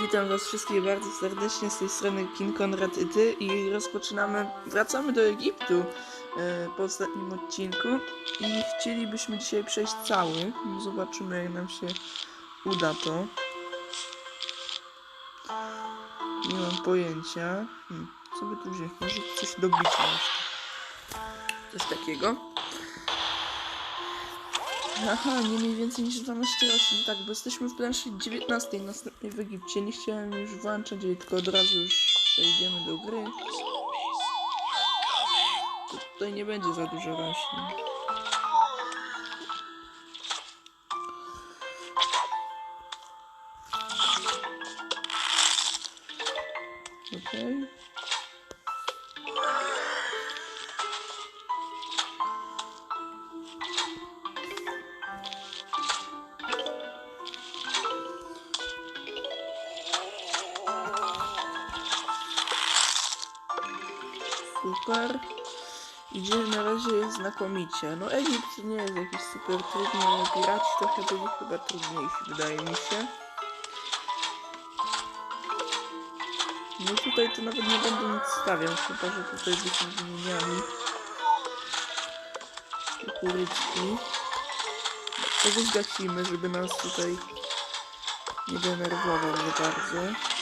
Witam was wszystkich bardzo serdecznie z tej strony King Konrad i ty i rozpoczynamy, wracamy do Egiptu e, po ostatnim odcinku i chcielibyśmy dzisiaj przejść cały. Zobaczymy jak nam się uda to. Nie mam pojęcia. Hmm, co by tu wziąć? Może coś do bicia jeszcze. Coś takiego. Aha, nie mniej więcej niż 12 roślin, tak, bo jesteśmy w planszy 19 następnej w Egipcie. Nie chciałem już włączać jej, tylko od razu już przejdziemy do gry. To tutaj nie będzie za dużo roślin. Okej. Super. Idzie na razie jest znakomicie. No Egipt nie jest jakiś super trudny, ale piraci trochę byli chyba trudniejsi, wydaje mi się. No tutaj to nawet nie będę nic stawiał, chyba że tutaj byśmy wymieniali kukurydki. To zgasimy, żeby nas tutaj nie denerwował za bardzo.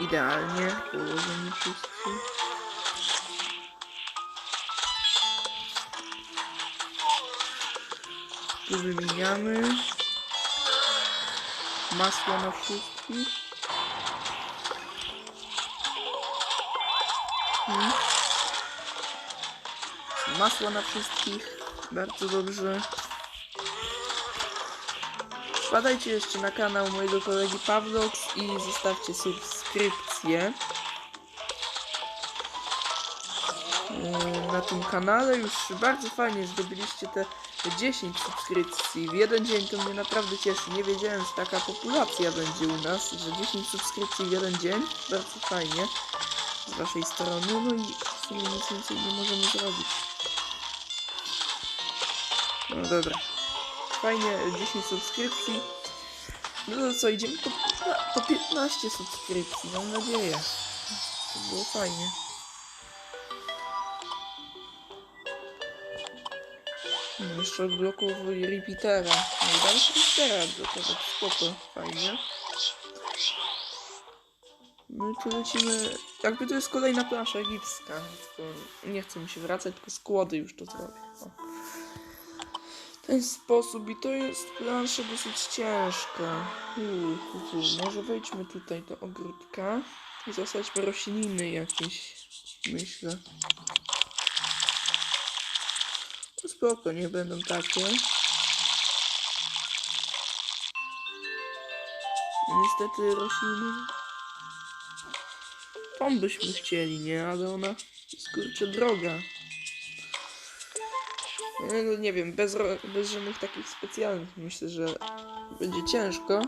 Idealnie położeni wszyscy. Tu wymieniamy. Masło na wszystkich. Hmm. Masło na wszystkich. Bardzo dobrze. Wpadajcie jeszcze na kanał mojego kolegi Pawlox i zostawcie subskrypcję. Yy, Na tym kanale już bardzo fajnie zdobyliście te 10 subskrypcji. W jeden dzień to mnie naprawdę cieszy. Nie wiedziałem, że taka populacja będzie u nas, że 10 subskrypcji w jeden dzień. Bardzo fajnie z waszej strony. No i w sumie nic więcej nie możemy zrobić. No dobra fajnie, 10 subskrypcji. No to co, idziemy po, po 15 subskrypcji, mam nadzieję. To było fajnie. No, jeszcze odblokowuję repeatera. No i dam repeatera odblokować, spoko, fajnie. No i tu lecimy, jakby to jest kolejna plansza egipska, nie chcę mi się wracać, tylko składy już to zrobię. O ten sposób i to jest plansza dosyć ciężka. Uu, hu, hu. Może wejdźmy tutaj do ogródka i zasadźmy rośliny jakieś, myślę. No spoko, nie będą takie. Niestety rośliny... Tą byśmy chcieli, nie? Ale ona jest kurczę droga. No, no nie wiem, bez, bez żadnych takich specjalnych myślę, że będzie ciężko.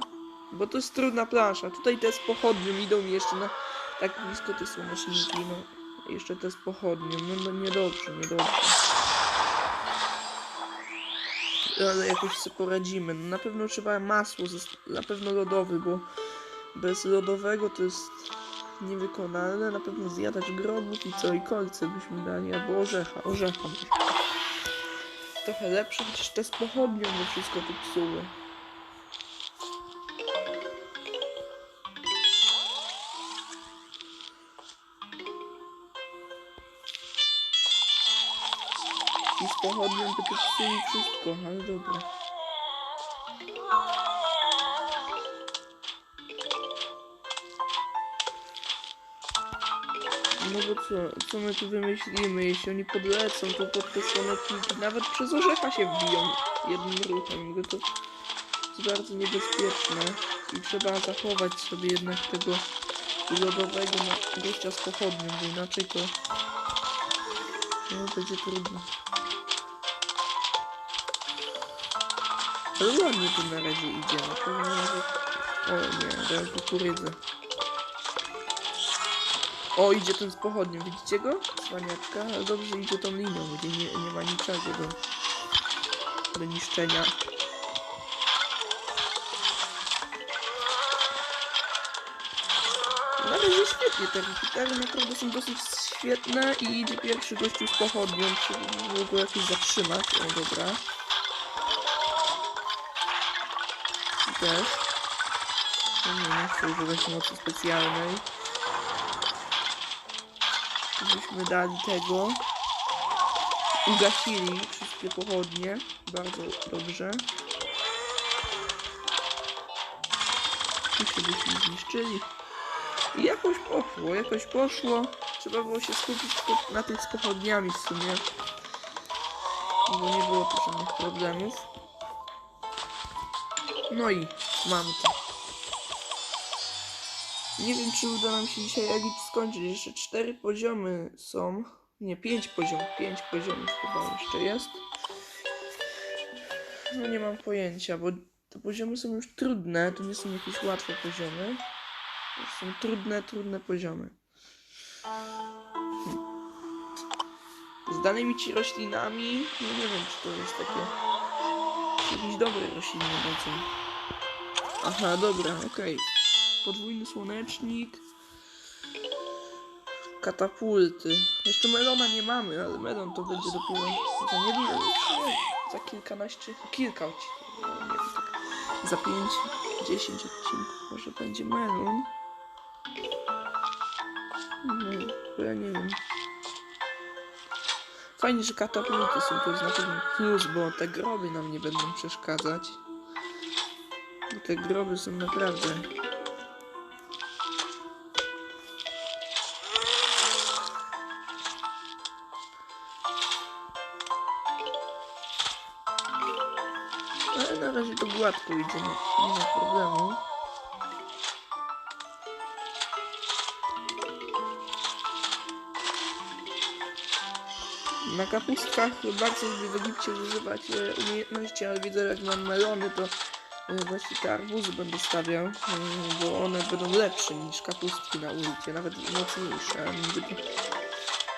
Bo to jest trudna plansza. Tutaj te z pochodnią idą jeszcze na tak blisko te słoneczniki, no. Jeszcze te z pochodnią. No, no niedobrze, niedobrze. Ale jakoś sobie poradzimy. No, na pewno trzeba masło, na pewno lodowy, bo bez lodowego to jest niewykonalne. Na pewno zjadać grobów i co, i kolce byśmy dali, albo orzecha, orzecha trochę lepsze, chociaż te z pochodnią by wszystko tu. I z pochodnią by tu wszystko, ale dobra. No bo co, co my tu wymyślimy? Jeśli oni podlecą tu pod te słoneczniki, nawet przez orzecha się wbiją jednym ruchem, bo to jest bardzo niebezpieczne i trzeba zachować sobie jednak tego lodowego gościa z pochodnią, bo inaczej to no, będzie trudno. Ale ładnie tu na razie idzie, na pewno. O nie, dałem kukurydzę. O, idzie ten z pochodnią, widzicie go? Cwaniaczka. Dobrze idzie tą linią, gdzie nie, nie ma niczego do, do niszczenia. No, ale jest świetnie, te gitary naprawdę są dosyć świetne i idzie pierwszy gościu z pochodnią, czy go jakoś zatrzymać, o dobra. Też. No nie, nie chcę używać mocy specjalnej. Byśmy dali tego. Ugasili wszystkie pochodnie. Bardzo dobrze. Jeszcze byśmy zniszczyli. I jakoś poszło, jakoś poszło. Trzeba było się skupić na tych z pochodniami w sumie. Bo nie było tu żadnych problemów. No i mamy to. Nie wiem, czy uda nam się dzisiaj Elit skończyć. Jeszcze cztery poziomy są. Nie, pięć poziomów. Pięć poziomów chyba jeszcze jest. No nie mam pojęcia, bo te poziomy są już trudne. To nie są jakieś łatwe poziomy. To są trudne, trudne poziomy. Hmm. Z danymi ci roślinami, no nie wiem, czy to jest takie... Jakieś dobre rośliny będą. Aha, dobra, okej. Podwójny słonecznik. Katapulty. Jeszcze melona nie mamy, ale melon to będzie dopiero za niewiele. Za kilkanaście, kilka odcinków. Nie wiem, tak. Za pięć, dziesięć odcinków może będzie melon. No, ja nie wiem. Fajnie, że katapulty są, to jest na plus, bo te groby nam nie będą przeszkadzać. Te groby są naprawdę na razie to gładko idzie, nie, nie ma problemu. Na kapustkach bardzo lubię w Egipcie używać e, umiejętności, ale widzę jak mam melony, to e, właśnie te arbuzy będę stawiał, e, bo one będą lepsze niż kapustki na ulicy, nawet mocniejsze.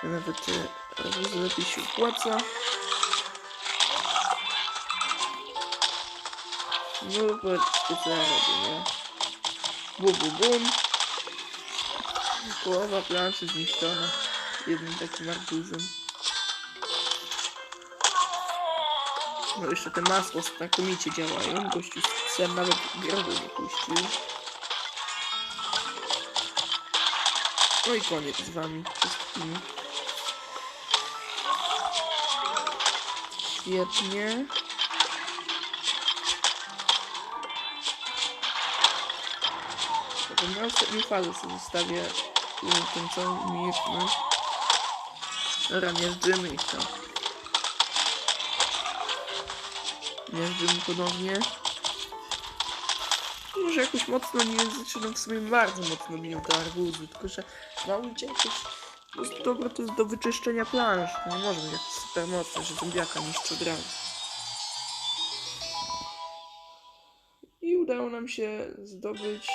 a nawet te arbuzy lepiej się opłaca. No patrzcie co ja robię, nie? Bu, bu, bum. Połowa planszy zniszczona jednym takim arbuzem. No jeszcze te masło znakomicie działają. Gościu z nawet grobu nie puścił. No i koniec z wami wszystkimi. Świetnie. Ostatnią fazę sobie zostawię tą całą umiejętność. Dobra, miażdżymy ich tam. Miażdżymy ponownie. Może jakoś mocno nie zaczynam w sumie bardzo mocno biją te arbuzy, tylko że ulicy jakieś to jest dobre to jest do wyczyszczenia plansz. To nie może być jakieś super mocne, że zombiaka niszczy od razu. I udało nam się zdobyć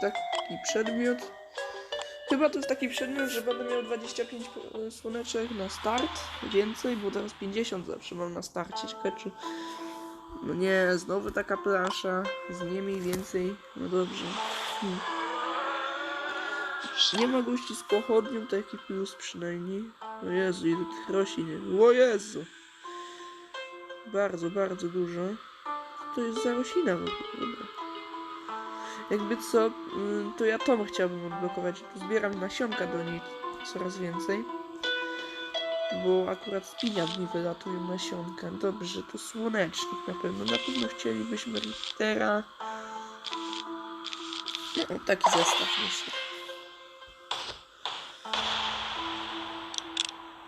taki przedmiot. Chyba to jest taki przedmiot, że będę miał 25 po- słoneczek na start, więcej, bo teraz 50 zawsze mam na starcie. Ciekawe czy... No nie, znowu taka plansza, z nie mniej więcej, no dobrze. Hmm. Nie ma gości z pochodnią, taki plus przynajmniej. O Jezu, ile tych roślin. O Jezu! Bardzo, bardzo dużo. To jest za roślina w ogóle? Dobra. Jakby co, mm, to ja Tom chciałbym odblokować. Zbieram nasionka do niej coraz więcej. Bo akurat z piniat mi wylatują nasionka. Dobrze, to słonecznik na pewno. Na pewno chcielibyśmy Rittera. No, taki zestaw myślę.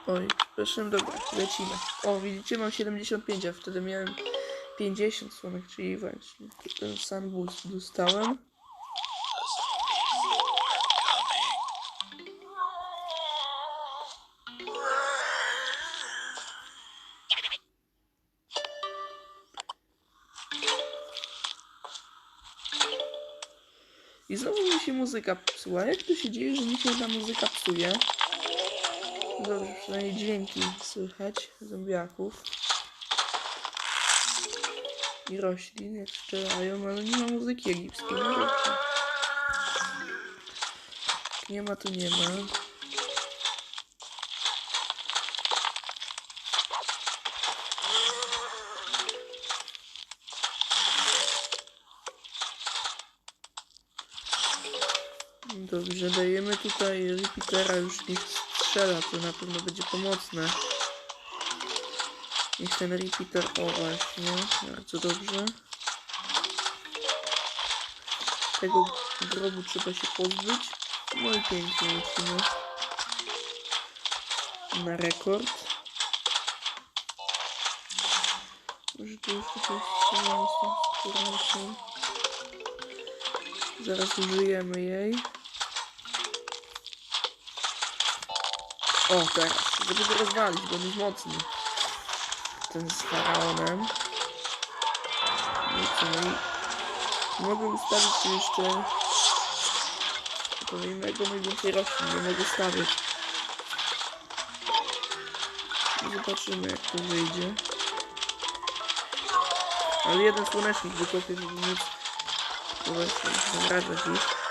Oj, przepraszam, dobra, lecimy. O, widzicie, mam 75, a wtedy miałem 50 słonek, czyli właśnie ten sam dostałem. Muzyka psuła. Jak to się dzieje, że mi się ta muzyka psuje? Dobrze, przynajmniej dźwięki słychać zombiaków. i roślin, jak strzelają, ale nie ma muzyki egipskiej. Nie ma, to nie ma. Dobrze, dajemy tutaj repeatera, już niech strzela, to na pewno będzie pomocne. Niech ten repeater, o właśnie, bardzo dobrze. Tego grobu trzeba się pozbyć. No i pięknie lecimy. Na rekord. Może tu jeszcze się strzelamy z tą skórą. Zaraz użyjemy jej. O, teraz, żeby go rozwalić, bo on jest mocny. Ten z faraonem. Co, no i mogę ustawić jeszcze kolejnego najwięcej roślin, nie mogę stawiać. Zobaczymy jak to wyjdzie. Ale jeden słonecznik wykopię, żeby móc właśnie zamrażać ich.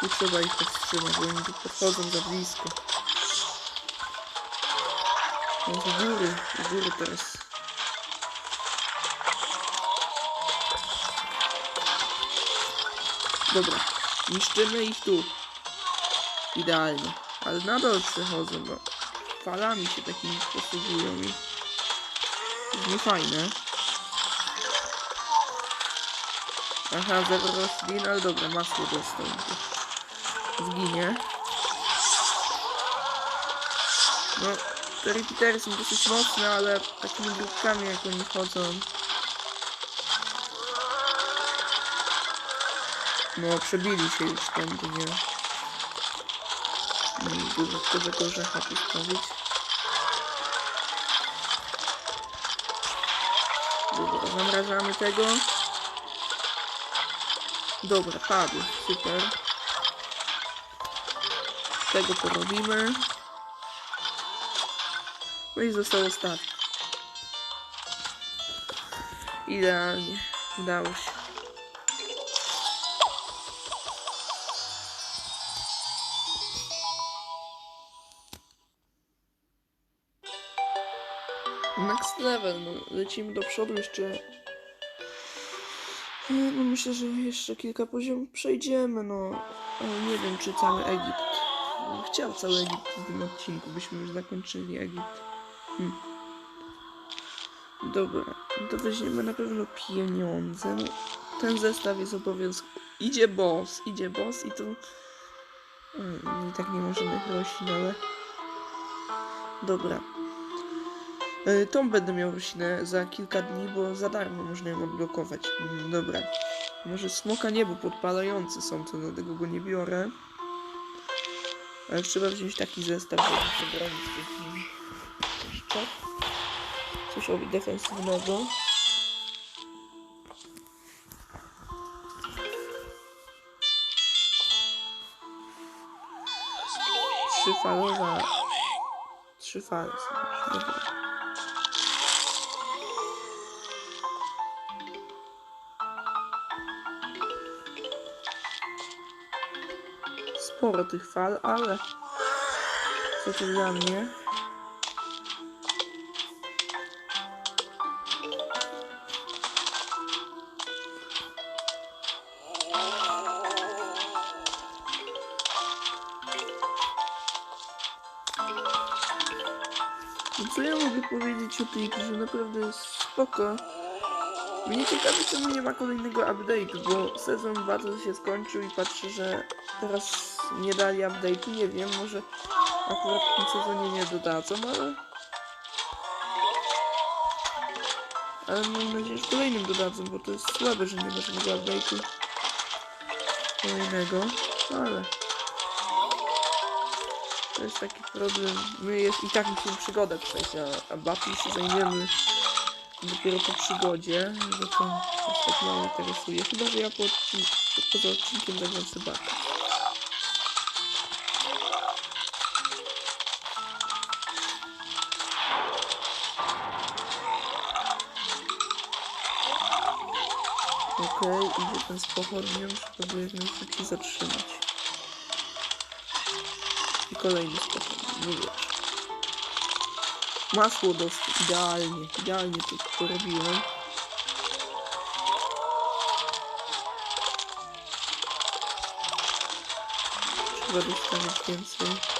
Tu trzeba ich powstrzymać, bo oni tu podchodzą za blisko. No z góry, z góry teraz. Dobra, niszczymy ich tu. Idealnie. Ale nadal przechodzą, bo falami się takimi posługują i niefajne. Aha, roślin, ale dobra, masło dostał. Zginie. No, te repeatery są dosyć mocne, ale takimi grupkami jak oni chodzą. No, przebili się już tędy, nie? Mm, Dużo tego orzecha postawić. Dobra, zamrażamy tego. Dobra, padł. Super. Tego porobimy. No i został ostatni. Idealnie. Udało się. Next level, no lecimy do przodu jeszcze. No myślę, że jeszcze kilka poziomów przejdziemy, no. Nie wiem, czy cały Egipt. Chciał cały Egipt w tym odcinku, byśmy już zakończyli Egipt. Hmm. Dobra, to weźmiemy na pewno pieniądze. No, ten zestaw jest obowiązkowy. Idzie boss, idzie boss i to... Hmm, I tak nie ma żadnych roślin, ale... Dobra. E, Tą będę miał roślinę za kilka dni, bo za darmo można ją odblokować. Mm, Dobra. Może smoka niebo podpalający są, to dlatego go nie biorę. Ale trzeba wziąć taki zestaw, żeby się bronić chwili. Jeszcze. Coś o defensywnego. Trzyfalowa. Trzy fale są. Sporo tych fal, ale co to dla mnie? Co ja mogę powiedzieć o tej grze? Naprawdę jest spoko. Mnie ciekawi, czemu nie ma kolejnego update'u, bo sezon 2 to się skończył i patrzę, że teraz nie dali update'u, nie wiem, może akurat w tym sezonie nie dodadzą, ale... Ale mam nadzieję, że kolejnym dodadzą, bo to jest słabe, że nie ma żadnego update'u kolejnego, ale... To jest taki problem. My jest i tak musimy przygodę przejść, a, a Buffy się zajmiemy dopiero po przygodzie, że to tak mało interesuje. Chyba, że ja po odcinku, poza odcinkiem zagram sobie Buffy. Okej, idzie ten z pochodnią, trzeba go jak najszybciej zatrzymać. I kolejny z nie wiesz. Masło dostał, idealnie, idealnie to, to robiłem. Trzeba dostawić więcej.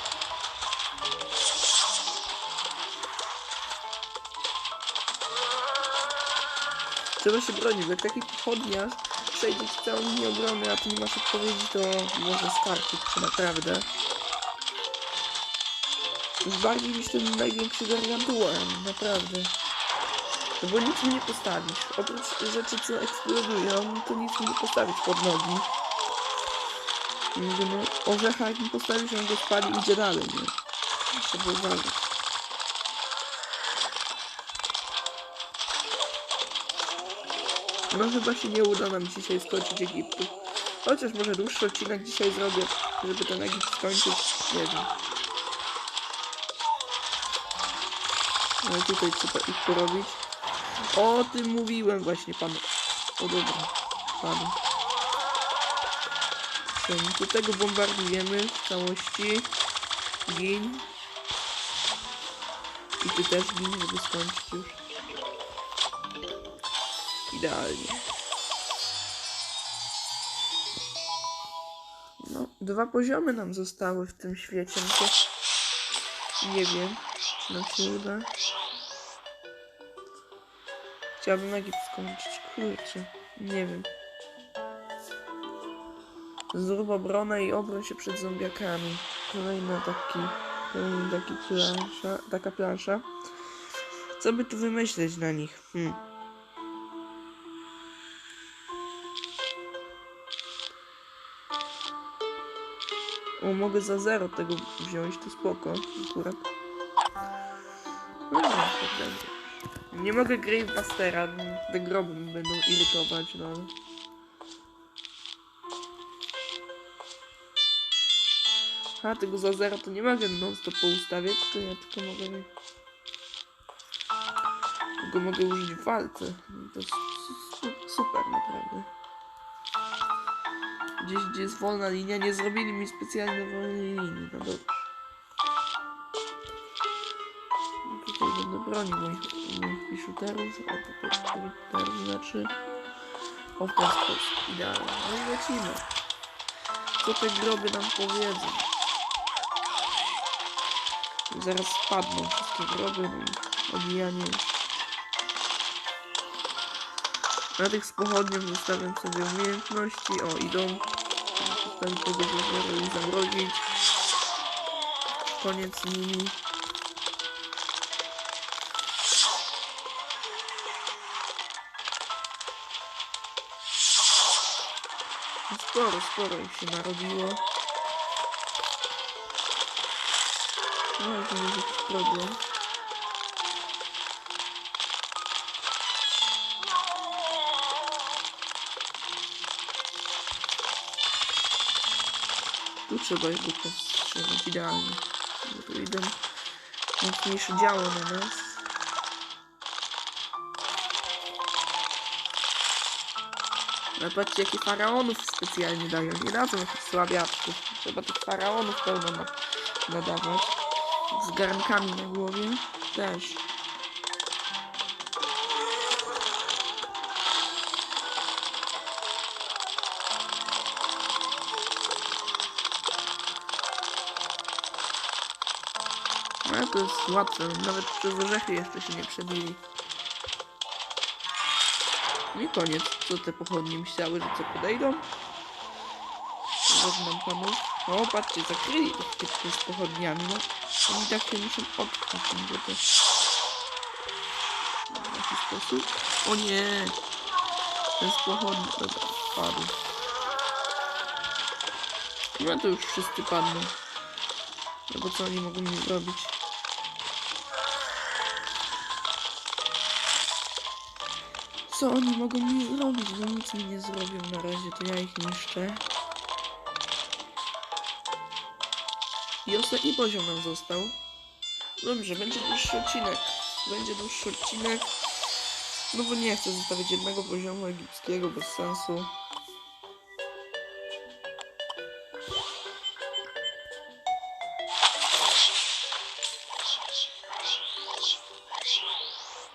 Trzeba się bronić, bo jak taki pochodniarz przejdzie ci całą linię obrony, a ty nie masz odpowiedzi, to może skarcić się naprawdę. Już bardziej niż ten największy gargantuan, naprawdę. No bo nic mi nie postawisz. Oprócz rzeczy, co eksplodują, to nic mi nie postawić pod nogi. No, orzecha jak mi postawisz, on go spali idzie dalej, nie? Trzeba uważać. No chyba się nie uda nam dzisiaj skończyć Egiptu. Chociaż może dłuższy odcinek dzisiaj zrobię, żeby ten Egipt skończyć. Nie wiem. Ale tutaj trzeba ich porobić. O tym mówiłem właśnie panu. O dobra. Panu. Tu tego bombardujemy w całości. Gin. I ty też gin, żeby skończyć już. Idealnie. No, dwa poziomy nam zostały w tym świecie. No to nie wiem, czy nam się uda. Chciałbym Egipt skończyć. Kurczę, nie wiem. Zrób obronę i obroń się przed zombiakami. Kolejny taki, kolejny taki plansza, taka plansza. Co by tu wymyśleć na nich? Hmm. O, mogę za zero tego wziąć, to spoko, akurat. No, dobrze. Nie mogę Gravebustera, te groby będą irytować, no. ale- A, tego za zero to nie mogę non stop poustawiać, to ja tylko mogę... Tylko mogę użyć w walce. No To super, naprawdę. Gdzieś, gdzie jest wolna linia, nie zrobili mi specjalnie wolnej linii, no dobrze. No Tutaj będę bronił moich, moich piszuterów, a to piszuterów znaczy o w ten sposób, idealnie. No i lecimy. Co te groby nam powiedzą? Zaraz spadną wszystkie groby, no odbijanie. Na tych z pochodnią zostawiam sobie umiejętności. O, idą. Zostawić tego zero i zamrozić. Koniec z nimi. Sporo, sporo ich się narobiło. No, to jest problem. Tu trzeba jego powstrzymać idealnie. Bo tu idą mocniejsze działo na nas. Ale patrzcie, jakie faraonów specjalnie dają. Nie dadzą jakichś słabiaczków. Trzeba tych faraonów pełno na, nadawać. Z garnkami na głowie. Też. Jest łatwe. Nawet przez orzechy jeszcze się nie przebili. No i koniec. Co te pochodnie myślały, że co podejdą? Żadnym panów. O, patrzcie, zakryli typów z pochodniami. No, oni tak się muszą odpchać, bo to... W jaki sposób? O nie! Ten z pochodni... Dobra, padł. No to już wszyscy padną. No bo co oni mogą mi zrobić? Co oni mogą mi zrobić? No nic mi nie zrobią na razie, to ja ich niszczę. I ostatni poziom nam został. Dobrze, będzie dłuższy odcinek. Będzie dłuższy odcinek. No bo nie chcę zostawić jednego poziomu egipskiego bez sensu.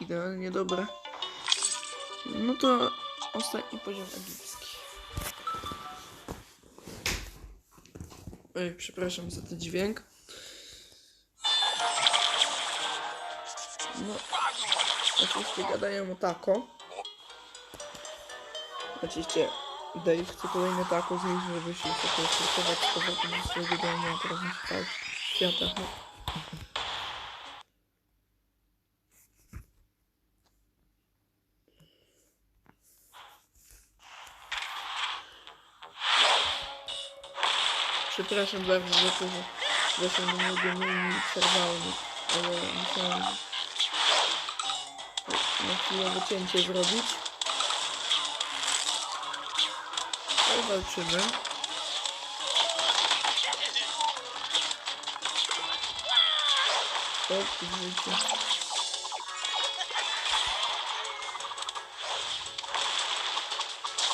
Idealnie dobre. No to ostatni poziom egipski. Oj, przepraszam za ten dźwięk. No, oczywiście gadają o tako. Oczywiście Dave chce kolejne tako zjeść, żeby się zakonsultować z powrotem do swojego domu, a teraz musi spać Przepraszam bardzo za to, że weszłem do mojego menu i przerwało mi, ale musiałem na chwilę wycięcie zrobić. Ale walczymy. O, w życiu.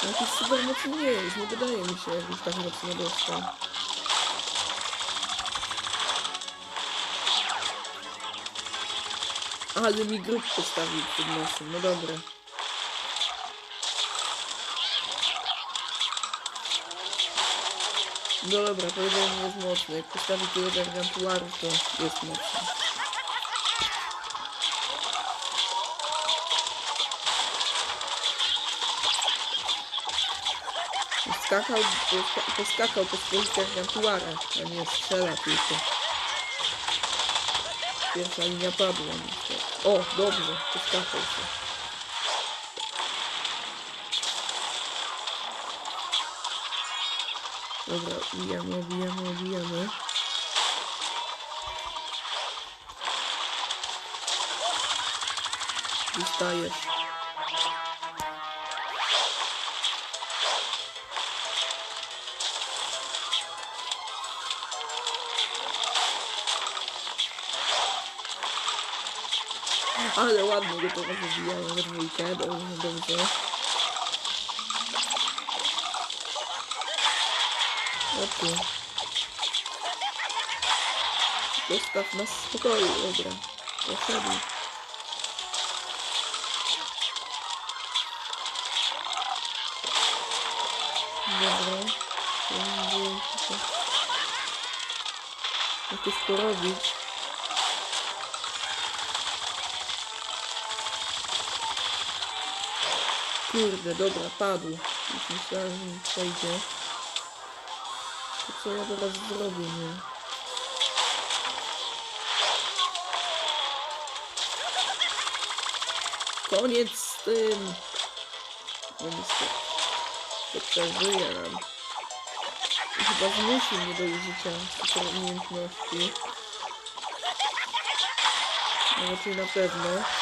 Jakiś super mocny nie jest, nie wydaje mi się, jakiś tak mocno dostał. Ale mi grób postawił przed nosem, no dobra. No dobra, powiedziałem, że jest mocny. Jak postawi tyle gargantuarów, to jest mocny. Skakał, poska- poskakał po swoich gargantuarach, a nie strzela tylko. Pierwsza linia padła niestety. O, dobrze, poskakał się. Dobra, bijamy, bijamy, bijamy. Dostajesz. Ale ładnie go to rozwijają we dwójkę, dobrze, dobrze. O tu. Zostaw nas w spokoju, dobra. Poszedł. Dobra. Spróbuję tutaj jakoś porobić. Kurde, dobra, padł. Myślałem, że przejdzie. To co ja teraz zrobię, nie? Koniec z tym! No niestety. To przeżyje nam. Chyba zmusi mnie do użycia super umiejętności. No raczej na pewno.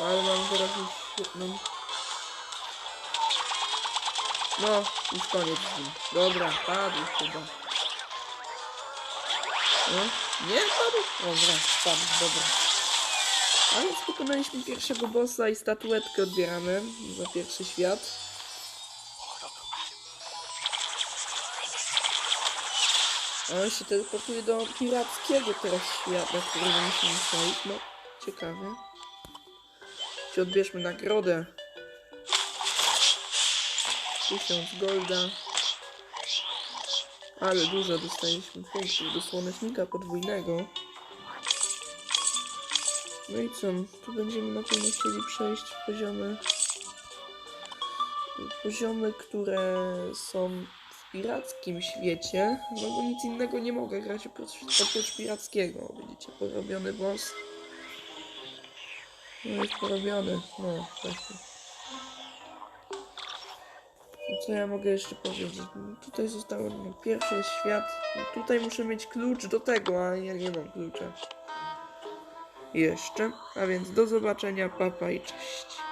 Ale mam już świetną... No, już koniec z nim. Dobra, padł chyba. No, nie padł? Dobra, padł, dobra. A więc pokonaliśmy pierwszego bossa i statuetkę odbieramy za pierwszy świat. A on się teleportuje do pirackiego teraz świata, którego musimy przejść. No, ciekawe. Ci odbierzmy nagrodę. 1000 golda. Ale dużo dostaliśmy punktów do słonecznika podwójnego. No i co? Tu będziemy na pewno chcieli przejść poziomy. Poziomy, które są w pirackim świecie. No bo nic innego nie mogę grać oprócz, oprócz pirackiego. Widzicie, porobiony boss. No jest porobiony. No, właśnie. No co ja mogę jeszcze powiedzieć? No, tutaj zostało no, pierwszy świat. No, tutaj muszę mieć klucz do tego, a ja nie mam klucza. Jeszcze. A więc do zobaczenia, papa i cześć.